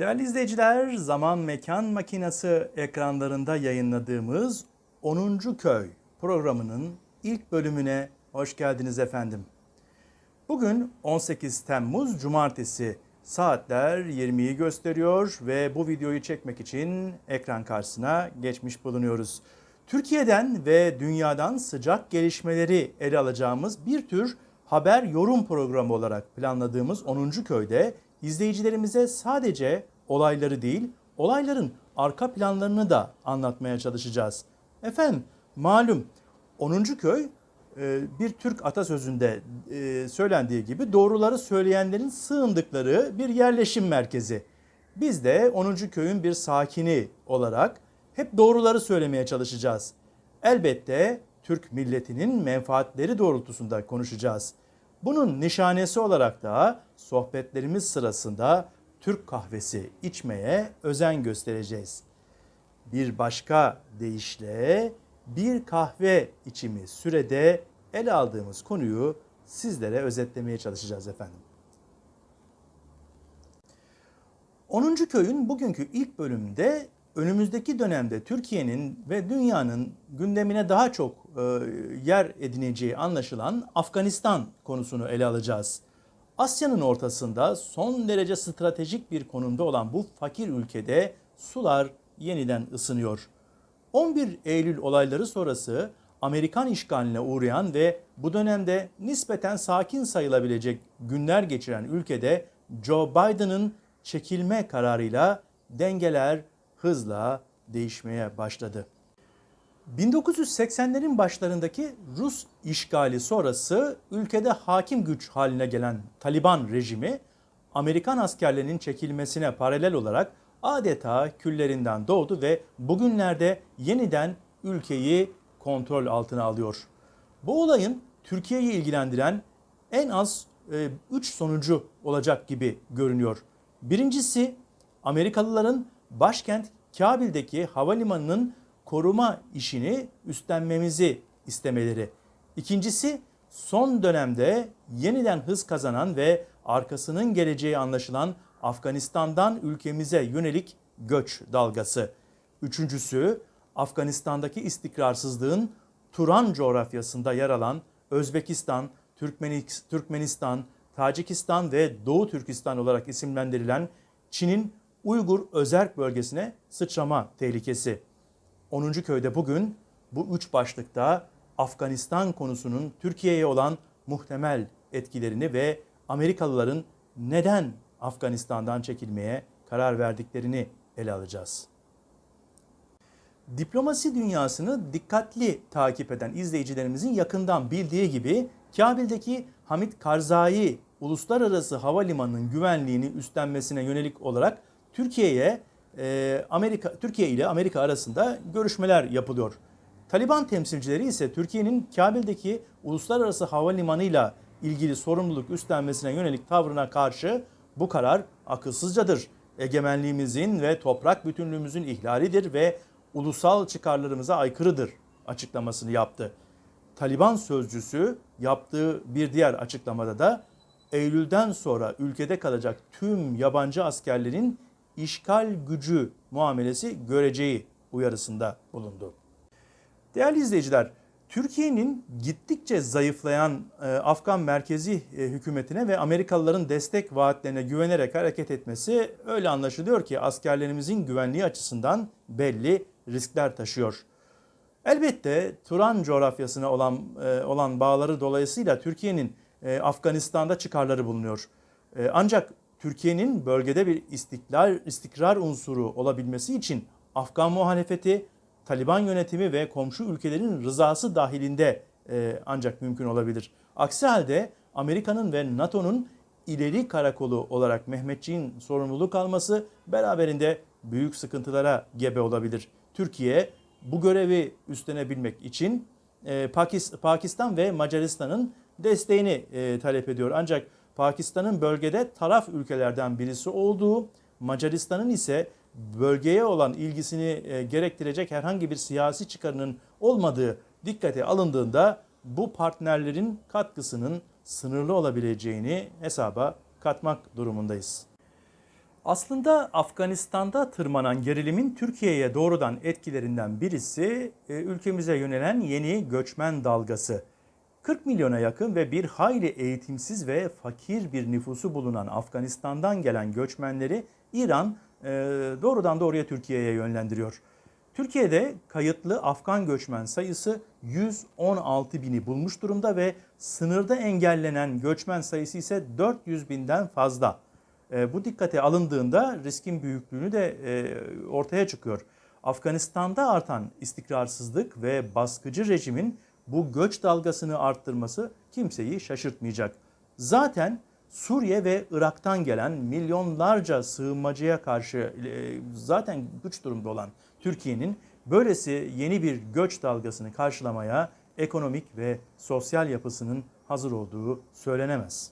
Değerli izleyiciler, Zaman Mekan Makinası ekranlarında yayınladığımız 10. Köy programının ilk bölümüne hoş geldiniz efendim. Bugün 18 Temmuz Cumartesi saatler 20'yi gösteriyor ve bu videoyu çekmek için ekran karşısına geçmiş bulunuyoruz. Türkiye'den ve dünyadan sıcak gelişmeleri ele alacağımız bir tür haber yorum programı olarak planladığımız 10. köyde izleyicilerimize sadece olayları değil, olayların arka planlarını da anlatmaya çalışacağız. Efendim malum 10. köy e, bir Türk atasözünde e, söylendiği gibi doğruları söyleyenlerin sığındıkları bir yerleşim merkezi. Biz de 10. köyün bir sakini olarak hep doğruları söylemeye çalışacağız. Elbette Türk milletinin menfaatleri doğrultusunda konuşacağız. Bunun nişanesi olarak da sohbetlerimiz sırasında Türk kahvesi içmeye özen göstereceğiz. Bir başka deyişle bir kahve içimi sürede ele aldığımız konuyu sizlere özetlemeye çalışacağız efendim. 10. köyün bugünkü ilk bölümünde önümüzdeki dönemde Türkiye'nin ve dünyanın gündemine daha çok e, yer edineceği anlaşılan Afganistan konusunu ele alacağız. Asya'nın ortasında son derece stratejik bir konumda olan bu fakir ülkede sular yeniden ısınıyor. 11 Eylül olayları sonrası Amerikan işgaline uğrayan ve bu dönemde nispeten sakin sayılabilecek günler geçiren ülkede Joe Biden'ın çekilme kararıyla dengeler hızla değişmeye başladı. 1980'lerin başlarındaki Rus işgali sonrası ülkede hakim güç haline gelen Taliban rejimi Amerikan askerlerinin çekilmesine paralel olarak adeta küllerinden doğdu ve bugünlerde yeniden ülkeyi kontrol altına alıyor. Bu olayın Türkiye'yi ilgilendiren en az 3 sonucu olacak gibi görünüyor. Birincisi Amerikalıların başkent Kabil'deki havalimanının koruma işini üstlenmemizi istemeleri. İkincisi son dönemde yeniden hız kazanan ve arkasının geleceği anlaşılan Afganistan'dan ülkemize yönelik göç dalgası. Üçüncüsü Afganistan'daki istikrarsızlığın Turan coğrafyasında yer alan Özbekistan, Türkmenistan, Tacikistan ve Doğu Türkistan olarak isimlendirilen Çin'in Uygur özerk bölgesine sıçrama tehlikesi. 10. köyde bugün bu üç başlıkta Afganistan konusunun Türkiye'ye olan muhtemel etkilerini ve Amerikalıların neden Afganistan'dan çekilmeye karar verdiklerini ele alacağız. Diplomasi dünyasını dikkatli takip eden izleyicilerimizin yakından bildiği gibi Kabil'deki Hamit Karzai Uluslararası Havalimanı'nın güvenliğini üstlenmesine yönelik olarak Türkiye'ye e, Amerika Türkiye ile Amerika arasında görüşmeler yapılıyor. Taliban temsilcileri ise Türkiye'nin Kabil'deki uluslararası havalimanıyla ilgili sorumluluk üstlenmesine yönelik tavrına karşı bu karar akılsızcadır. Egemenliğimizin ve toprak bütünlüğümüzün ihlalidir ve ulusal çıkarlarımıza aykırıdır açıklamasını yaptı. Taliban sözcüsü yaptığı bir diğer açıklamada da Eylül'den sonra ülkede kalacak tüm yabancı askerlerin işgal gücü muamelesi göreceği uyarısında bulundu. Değerli izleyiciler, Türkiye'nin gittikçe zayıflayan e, Afgan merkezi e, hükümetine ve Amerikalıların destek vaatlerine güvenerek hareket etmesi öyle anlaşılıyor ki askerlerimizin güvenliği açısından belli riskler taşıyor. Elbette Turan coğrafyasına olan e, olan bağları dolayısıyla Türkiye'nin e, Afganistan'da çıkarları bulunuyor. E, ancak Türkiye'nin bölgede bir istikrar, istikrar unsuru olabilmesi için Afgan muhalefeti, Taliban yönetimi ve komşu ülkelerin rızası dahilinde e, ancak mümkün olabilir. Aksi halde Amerika'nın ve NATO'nun ileri karakolu olarak Mehmetçiğin sorumluluk alması beraberinde büyük sıkıntılara gebe olabilir. Türkiye bu görevi üstlenebilmek için e, Pakistan ve Macaristan'ın desteğini e, talep ediyor. Ancak Pakistan'ın bölgede taraf ülkelerden birisi olduğu, Macaristan'ın ise bölgeye olan ilgisini e, gerektirecek herhangi bir siyasi çıkarının olmadığı dikkate alındığında bu partnerlerin katkısının sınırlı olabileceğini hesaba katmak durumundayız. Aslında Afganistan'da tırmanan gerilimin Türkiye'ye doğrudan etkilerinden birisi e, ülkemize yönelen yeni göçmen dalgası. 40 milyona yakın ve bir hayli eğitimsiz ve fakir bir nüfusu bulunan Afganistan'dan gelen göçmenleri İran e, doğrudan doğruya Türkiye'ye yönlendiriyor. Türkiye'de kayıtlı Afgan göçmen sayısı 116 bini bulmuş durumda ve sınırda engellenen göçmen sayısı ise 400 binden fazla. E, bu dikkate alındığında riskin büyüklüğünü de e, ortaya çıkıyor. Afganistan'da artan istikrarsızlık ve baskıcı rejimin bu göç dalgasını arttırması kimseyi şaşırtmayacak. Zaten Suriye ve Irak'tan gelen milyonlarca sığınmacıya karşı e, zaten güç durumda olan Türkiye'nin böylesi yeni bir göç dalgasını karşılamaya ekonomik ve sosyal yapısının hazır olduğu söylenemez.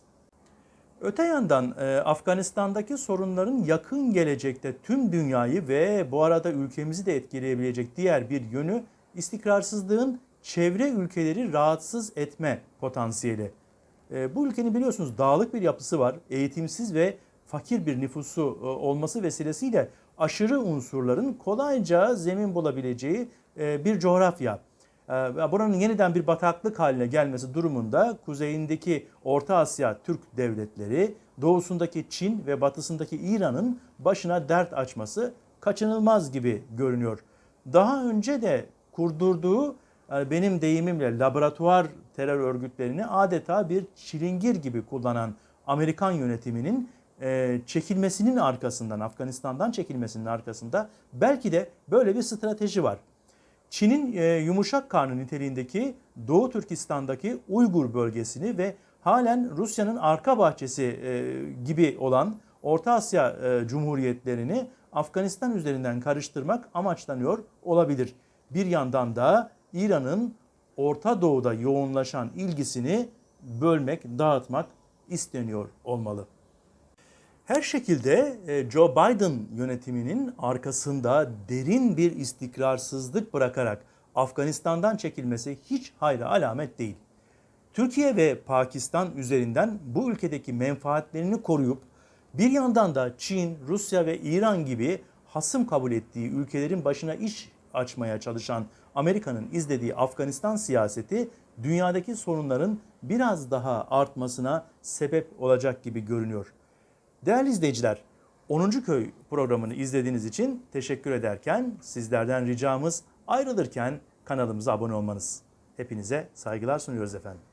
Öte yandan e, Afganistan'daki sorunların yakın gelecekte tüm dünyayı ve bu arada ülkemizi de etkileyebilecek diğer bir yönü istikrarsızlığın çevre ülkeleri rahatsız etme potansiyeli. E, bu ülkenin biliyorsunuz dağlık bir yapısı var. Eğitimsiz ve fakir bir nüfusu e, olması vesilesiyle aşırı unsurların kolayca zemin bulabileceği e, bir coğrafya. E, buranın yeniden bir bataklık haline gelmesi durumunda kuzeyindeki Orta Asya Türk devletleri, doğusundaki Çin ve batısındaki İran'ın başına dert açması kaçınılmaz gibi görünüyor. Daha önce de kurdurduğu benim deyimimle laboratuvar terör örgütlerini adeta bir çilingir gibi kullanan Amerikan yönetiminin e, çekilmesinin arkasından, Afganistan'dan çekilmesinin arkasında belki de böyle bir strateji var. Çin'in e, yumuşak karnı niteliğindeki Doğu Türkistan'daki Uygur bölgesini ve halen Rusya'nın arka bahçesi gibi olan Orta Asya cumhuriyetlerini Afganistan üzerinden karıştırmak amaçlanıyor olabilir. Bir yandan da İran'ın Orta Doğu'da yoğunlaşan ilgisini bölmek, dağıtmak isteniyor olmalı. Her şekilde e, Joe Biden yönetiminin arkasında derin bir istikrarsızlık bırakarak Afganistan'dan çekilmesi hiç hayra alamet değil. Türkiye ve Pakistan üzerinden bu ülkedeki menfaatlerini koruyup bir yandan da Çin, Rusya ve İran gibi hasım kabul ettiği ülkelerin başına iş açmaya çalışan Amerika'nın izlediği Afganistan siyaseti dünyadaki sorunların biraz daha artmasına sebep olacak gibi görünüyor. Değerli izleyiciler, 10. Köy programını izlediğiniz için teşekkür ederken sizlerden ricamız ayrılırken kanalımıza abone olmanız. Hepinize saygılar sunuyoruz efendim.